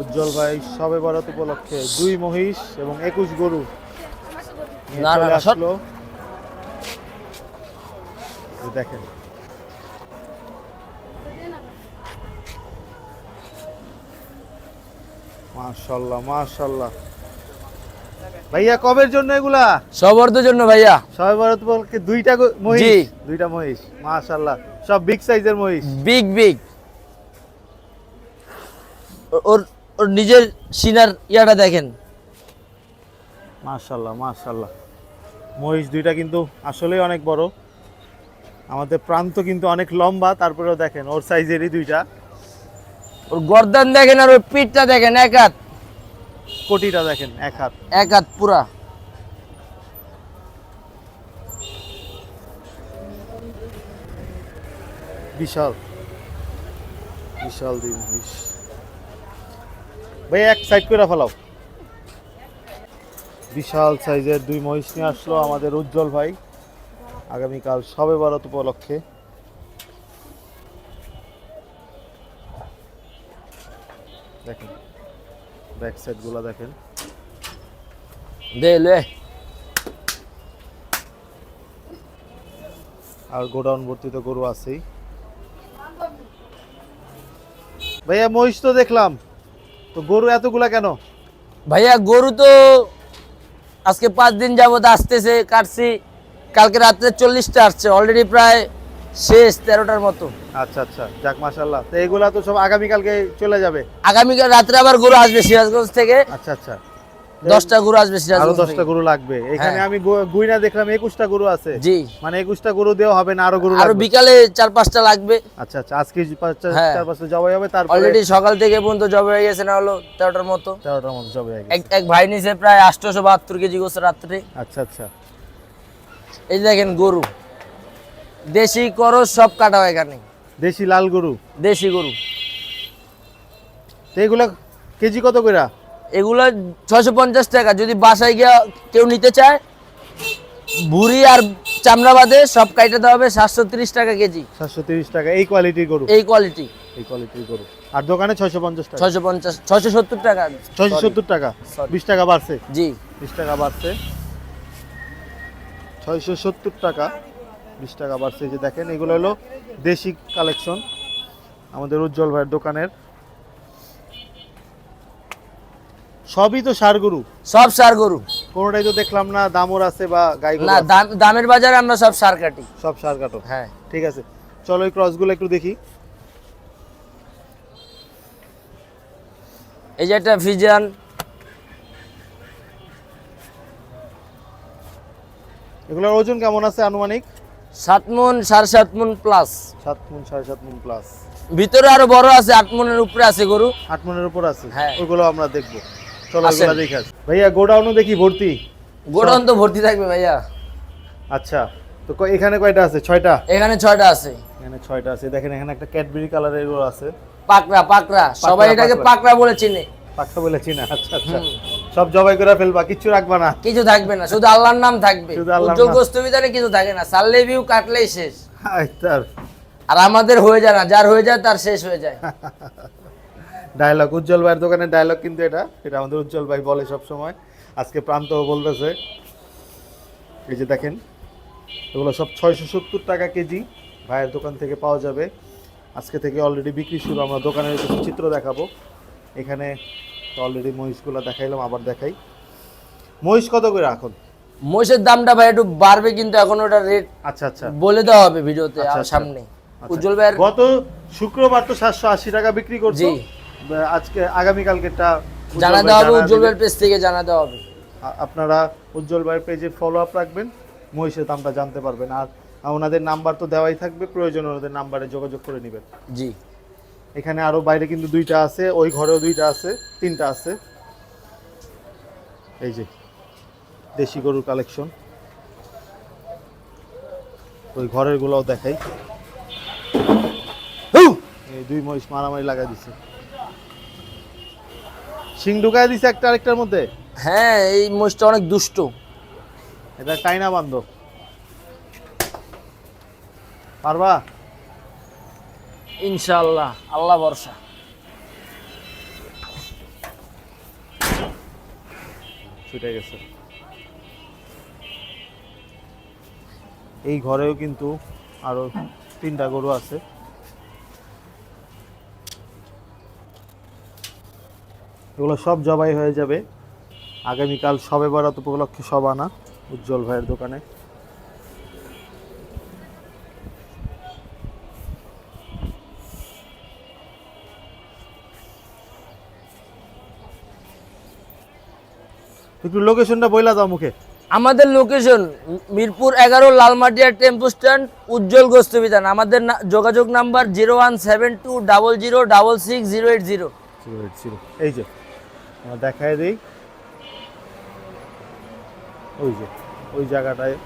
উজ্জ্বল ভাই সবে বরাত উপলক্ষে দুই মহিষ এবং একুশ গরু চলে আসলো। দেখেন। মাশাল্লাহ মাশাল্লাহ। ভাইয়া কবের জন্য এগুলা? সবর্দের জন্য ভাইয়া। সবে বরাত উপলক্ষে দুইটা মহিষ? দুইটা মহিষ মাশাল্লাহ। সব বিগ সাইজের মহিষ? বিগ বিগ ওর ওর নিজের সিনার ইয়াটা দেখেন। মাশাল্লাহ মাশাল্লাহ। মহিষ দুইটা কিন্তু আসলেই অনেক বড়। আমাদের প্রান্ত কিন্তু অনেক লম্বা তারপরেও দেখেন ওর সাইজেরই দুইটা। ওর গর্দান দেখেন আর ওর পিঠটা দেখেন এক হাত। কোটিটা দেখেন এক হাত। এক হাত পুরা। বিশাল। বিশাল মহিষ। ভাই এক সাইড করে ফেলাও। বিশাল সাইজের দুই মহিষ নিয়ে আসলো আমাদের উজ্জ্বল ভাই। আগামীকাল সবে বরাত উপলক্ষে। দেখেন ব্যাক সাইডগুলা দেখেন। দে লে। আর গোডাউন ভর্তি তো গরু আছেই। ভাইয়া মহিষ তো দেখলাম। তো গরু এতগুলা কেন? ভাইয়া গরু তো আজকে পাঁচ দিন যাবত আসতেছে কাটছি। কালকে রাত্রে চল্লিশটা আসছে অলরেডি প্রায় শেষ তেরোটার মতো। আচ্ছা আচ্ছা যাক মাসাল্লাহ তো এগুলা তো সব আগামীকালকে চলে যাবে? আগামীকাল রাত্রে আবার গরু আসবে সিরাজগঞ্জ থেকে। আচ্ছা আচ্ছা। দশটা গরু আসবে আরও দশটা গরু লাগবে। এখানে হ্যাঁ। আমি গুইনা দেখলাম একুশটা গরু আছে। জি। মানে একুশটা গরু দেওয়া হবে না আরও গরু আরও বিকালে চার পাঁচটা লাগবে। আচ্ছা আচ্ছা আজকে হ্যাঁ। চার পাঁচটা জবাই হবে তারপরে অলরেডি সকাল থেকে পর্যন্ত জব হয়ে গেছে না হলো তেরোটার মতো। তেরোটার মতো জবাই হয়ে গেছে। এক ভাই নিছে প্রায় আটশোশো বাহাত্তর কেজি গোছ রাত্রে। আচ্ছা আচ্ছা। এই দেখেন গরু। দেশি করস সব কাটা হয় এখানে। দেশি লাল গরু। দেশি গরু। তো এগুলা কেজি কত করে এগুলো ছয়শো পঞ্চাশ টাকা। যদি বাসায় গিয়ে কেউ নিতে চায় ভুড়ি আর চামড়া বাদে সব কাইটে দেওয়া হবে সাতশো তিরিশ টাকা কেজি। সাতশো তিরিশ টাকা। এই কোয়ালিটির গরু? এই কোয়ালিটি। এই কোয়ালিটির গরু। আর দোকানে ছয়শো পঞ্চাশ টাকা? ছয়শো পঞ্চাশ ছয়শো সত্তর টাকা। ছয়শো সত্তর টাকা? বিশ টাকা বাড়ছে? জি। বিশ টাকা বাড়ছে? ছয়শো সত্তর টাকা। বিশ টাকা বাড়ছে। যে দেখেন এগুলো হলো দেশি কালেকশন। আমাদের উজ্জ্বল ভাইয়ের দোকানের সবই তো সার গরু? সব সার গরু। কোনোটাই তো দেখলাম না দামর আছে বা গাই না দামের বাজারে আমরা সব সার কাটি। সব সার কাটো। হ্যাঁ। ঠিক আছে। চলো এই ক্রসগুলো একটু দেখি। এই যে একটা ফিজান এগুলোর ওজন কেমন আছে আনুমানিক? সাত মন সাড়ে সাত মন প্লাস সাত মন সাড়ে সাত মন প্লাস ভিতরে আরও বড় আছে আট মনের উপরে আছে গরু। আট মনের উপর আছে। হ্যাঁ। ওগুলো আমরা দেখব। দেখে ভাইয়া গোডাউনও দেখি ভর্তি? গোডাউন তো ভর্তি থাকবে ভাইয়া। আচ্ছা তো এখানে কয়টা আছে? ছয়টা? এখানে ছয়টা আছে। এখানে ছয়টা আছে। দেখেন এখানে একটা ক্যাডবেরি কালারের এগুলো আছে। পাকড়া পাকড়া। সবাই এটাকে পাকড়া। বলে চিনে। পাক্কা বলেছি না আচ্ছা আচ্ছা। সব জবাই করে ফেলবা কিচ্ছু রাখবা না। কিছু থাকবে না শুধু আল্লাহর নাম থাকবে। উজ্জ্বল নাম। গোস্ত বিধানে কিছু থাকে না। সাল্লে ভিউ কাটলেই শেষ। আর আমাদের হয়ে যায় না যার হয়ে যায় তার শেষ হয়ে যায়। ডায়লগ উজ্জ্বল ভাইয়ের দোকানের ডায়লগ কিন্তু এটা। এটা আমাদের উজ্জ্বল ভাই বলে সব সময় আজকে প্রান্ত বলতেছে। এই যে দেখেন এগুলো সব ছয়শো সত্তর টাকা কেজি ভাইয়ের দোকান থেকে পাওয়া যাবে। আজকে থেকে অলরেডি বিক্রি শুরু। আমরা দোকানের কিছু চিত্র দেখাবো। এখানে অলরেডি মহিষগুলো দেখাইলাম আবার দেখাই। মহিষ কত করে এখন? মহিষের দামটা ভাই একটু বাড়বে কিন্তু এখন ওটা রেট আচ্ছা আচ্ছা। বলে দেওয়া হবে ভিডিওতে আচ্ছা, আর আচ্ছা। সামনে। আচ্ছা। উজ্জ্বল ভাইয়ের গত শুক্রবার তো সাতশো আশি টাকা বিক্রি করছ। আজকে আগামীকালকেরটা জানা দেওয়া হবে উজ্জ্বল। ভাইয়ের পেজ থেকে জানা দেওয়া হবে আপনারা উজ্জ্বল ভাইয়ের পেজে ফলো আপ রাখবেন মহিষের দামটা জানতে পারবেন। আর ওনাদের নাম্বার তো দেওয়াই থাকবে প্রয়োজন ওনাদের নাম্বারে যোগাযোগ করে নেবেন। জি। এখানে আরও বাইরে কিন্তু দুইটা আছে ওই ঘরেও দুইটা আছে তিনটা আছে। এই যে দেশি গরুর কালেকশন ওই ঘরের গুলোও দেখাই। এই দুই মহিষ মারামারি লাগাই দিছে। শিং ঢুকায় দিছে একটা আরেকটার মধ্যে? হ্যাঁ এই মোষটা অনেক দুষ্ট। এটা টাইনা বান্ধব পারবা? ইনশাআল্লাহ আল্লাহ ভরসা। ছুটে গেছে। এই ঘরেও কিন্তু আরও তিনটা গরু আছে। এগুলো সব জবাই হয়ে যাবে। আগামীকাল সবে বরাত উপলক্ষে সব আনা উজ্জ্বল ভাইয়ের দোকানে। একটু লোকেশনটা বইলা দাও মুখে। আমাদের লোকেশন মিরপুর এগারো লালমাটিয়া টেম্পো স্ট্যান্ড উজ্জ্বল গোস্ত বিধান আমাদের যোগাযোগ number zero one seven two double zero double six zero eight zero. Zero eight zero. এই যে দেখায় দিই। ওই যে ওই জায়গাটায়